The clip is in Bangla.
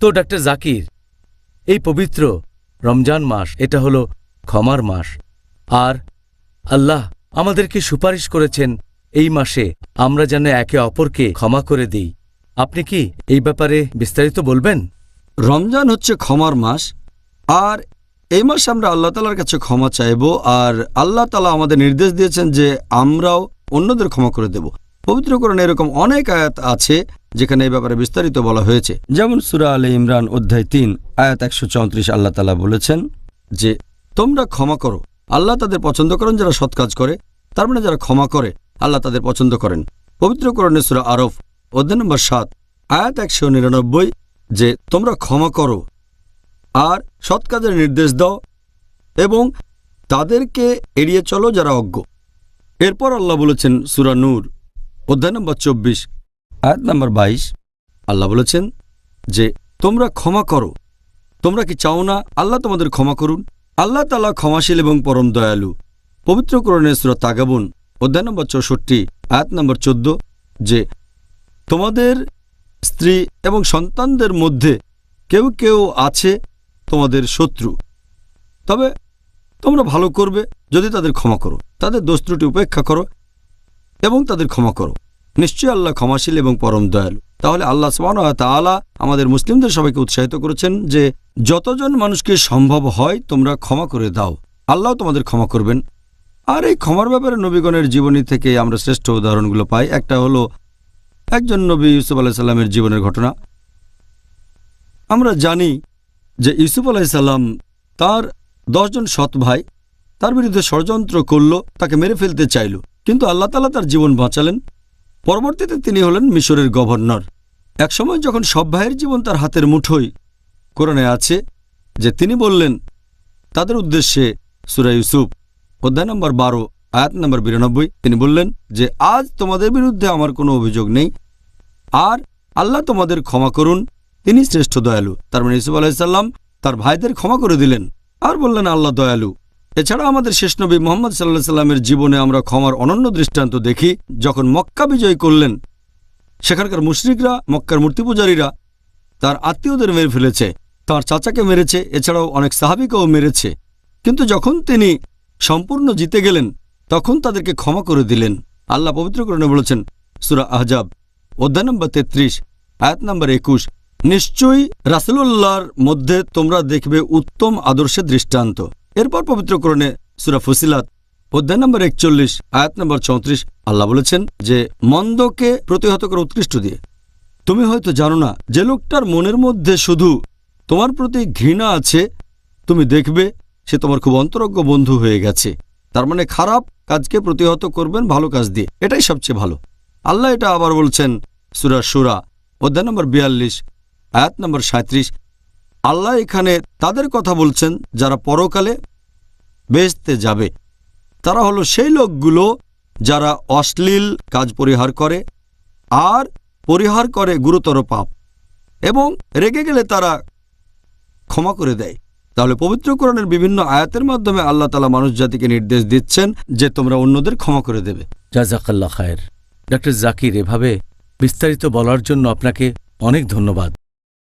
তো ডাক্তার জাকির, এই পবিত্র রমজান মাস, এটা হলো ক্ষমার মাস। আর আল্লাহ আমাদেরকে সুপারিশ করেছেন এই মাসে আমরা যেন একে অপরকে ক্ষমা করে দিই। আপনি কি এই ব্যাপারে বিস্তারিত বলবেন? রমজান হচ্ছে ক্ষমার মাস, আর এই মাসে আমরা আল্লাহ তালার কাছে ক্ষমা চাইব, আর আল্লাহ তালা আমাদের নির্দেশ দিয়েছেন যে আমরাও অন্যদের ক্ষমা করে দেব। পবিত্রকরণে এরকম অনেক আয়াত আছে যেখানে এই ব্যাপারে বিস্তারিত বলা হয়েছে। যেমন সুরা আলী ইমরান অধ্যায় তিন, আয়াত একশো চৌত্রিশ, আল্লাহ তালা বলেছেন যে, তোমরা ক্ষমা করো। আল্লাহ তাদের পছন্দ করেন যারা সৎ কাজ করে। তার মানে যারা ক্ষমা করে, আল্লাহ তাদের পছন্দ করেন। পবিত্রকরণে সুরা আরফ, অধ্যায় নম্বর সাত, আয়াত একশো নিরানব্বই, যে, তোমরা ক্ষমা করো আর সৎ কাজের নির্দেশ দাও এবং তাদেরকে এড়িয়ে চলো যারা অজ্ঞ। এরপর আল্লাহ বলেছেন সুরা নূর, অধ্যায় নম্বর চব্বিশ আয়াত নম্বর বাইশ। আল্লাহ বলেছেন যে, তোমরা ক্ষমা করো। তোমরা কি চাও না আল্লাহ তোমাদের ক্ষমা করুন? আল্লাহ তালা ক্ষমাশীল এবং পরম দয়ালু। পবিত্র করণে সুরা তাগাবুন, অধ্যায় নম্বর চৌষট্টি, আয়াত নম্বর চোদ্দ, যে, তোমাদের স্ত্রী এবং সন্তানদের মধ্যে কেউ কেউ আছে তোমাদের শত্রু। তবে তোমরা ভালো করবে যদি তাদের ক্ষমা করো। তাদের দোষ উপেক্ষা করো এবং তাদের ক্ষমা করো। নিশ্চয়ই আল্লাহ ক্ষমাশীল এবং পরম দয়ালু। তাহলে আল্লাহ সমান তাআলা আমাদের মুসলিমদের সবাইকে উৎসাহিত করেছেন যে, যতজন মানুষকে সম্ভব হয় তোমরা ক্ষমা করে দাও। আল্লাহ তোমাদের ক্ষমা করবেন। আর এই ক্ষমার ব্যাপারে নবীগণের জীবনী থেকে আমরা শ্রেষ্ঠ উদাহরণগুলো পাই। একটা হলো একজন নবী ইউসুফ আলাহ সাল্লামের জীবনের ঘটনা। আমরা জানি যে ইউসুফ আলাইসাল্লাম তার দশজন সৎ ভাই, তার বিরুদ্ধে ষড়যন্ত্র করল, তাকে মেরে ফেলতে চাইল। কিন্তু আল্লাহ তালা তার জীবন বাঁচালেন। পরবর্তীতে তিনি হলেন মিশরের গভর্নর। একসময় যখন সব ভাইয়ের জীবন তার হাতের মুঠোয়, কোরআনে আছে যে তিনি বললেন, তাদের উদ্দেশ্যে সুরা ইউসুফ, অধ্যায় নম্বর বারো, আয়াত নম্বর বিরানব্বই, তিনি বললেন যে, আজ তোমাদের বিরুদ্ধে আমার কোনো অভিযোগ নেই। আর আল্লাহ তোমাদের ক্ষমা করুন, তিনি শ্রেষ্ঠ দয়ালু। তার মানে ইসুফ আলাইসাল্লাম তার ভাইদের ক্ষমা করে দিলেন। আর বললেন, আল্লাহ দয়ালু। এছাড়া আমাদের শেষ নবী মোহাম্মদ সাল্লাহ সাল্লামের জীবনে আমরা ক্ষমার অনন্য দৃষ্টান্ত দেখি, যখন মক্কা বিজয় করলেন, সেখানকার মুশরিকরা, মক্কার মূর্তি পূজারীরা তার আত্মীয়দের মেরে ফেলেছে, তার চাচাকে মেরেছে, এছাড়াও অনেক সাহাবিকেও মেরেছে। কিন্তু যখন তিনি সম্পূর্ণ জিতে গেলেন, তখন তাদেরকে ক্ষমা করে দিলেন। আল্লাহ পবিত্রকরণে বলেছেন, সুরা আহজাব, অধ্যায় নম্বর তেত্রিশ, আয়াত নম্বর একুশ, নিশ্চয়ই রাসুলুল্লাহর মধ্যে তোমরা দেখবে উত্তম আদর্শের দৃষ্টান্ত। এরপর পবিত্রকরণে সুরা ফুসিলাত, অধ্যায় নম্বর একচল্লিশ, আয়াত নম্বর চৌত্রিশ, আল্লাহ বলেছেন যে, মন্দকে প্রতিহত করে উৎকৃষ্ট দিয়ে। তুমি হয়তো জানো না, যে লোকটার মনের মধ্যে শুধু তোমার প্রতি ঘৃণা আছে, তুমি দেখবে সে তোমার খুব অন্তরজ্ঞ বন্ধু হয়ে গেছে। তার মানে খারাপ কাজকে প্রতিহত করবেন ভালো কাজ দিয়ে। এটাই সবচেয়ে ভালো। আল্লাহ এটা আবার বলছেন সুরা সুরা অধ্যায় নম্বর বিয়াল্লিশ, আয়াত নম্বর সাঁত্রিশ আল্লাহ এখানে তাদের কথা বলছেন, যারা পরকালে বেহেস্তে যাবে। তারা হলো সেই লোকগুলো যারা অশ্লীল কাজ পরিহার করে আর পরিহার করে গুরুতর পাপ এবং রেগে গেলে তারা ক্ষমা করে দেয়। তাহলে পবিত্রকরণের বিভিন্ন আয়াতের মাধ্যমে আল্লাহ তালা মানুষ জাতিকে নির্দেশ দিচ্ছেন যে তোমরা অন্যদের ক্ষমা করে দেবে। জাজাকাল্লা খায়ের। ডাক্তার জাকির, এভাবে বিস্তারিত বলার জন্য আপনাকে অনেক ধন্যবাদ।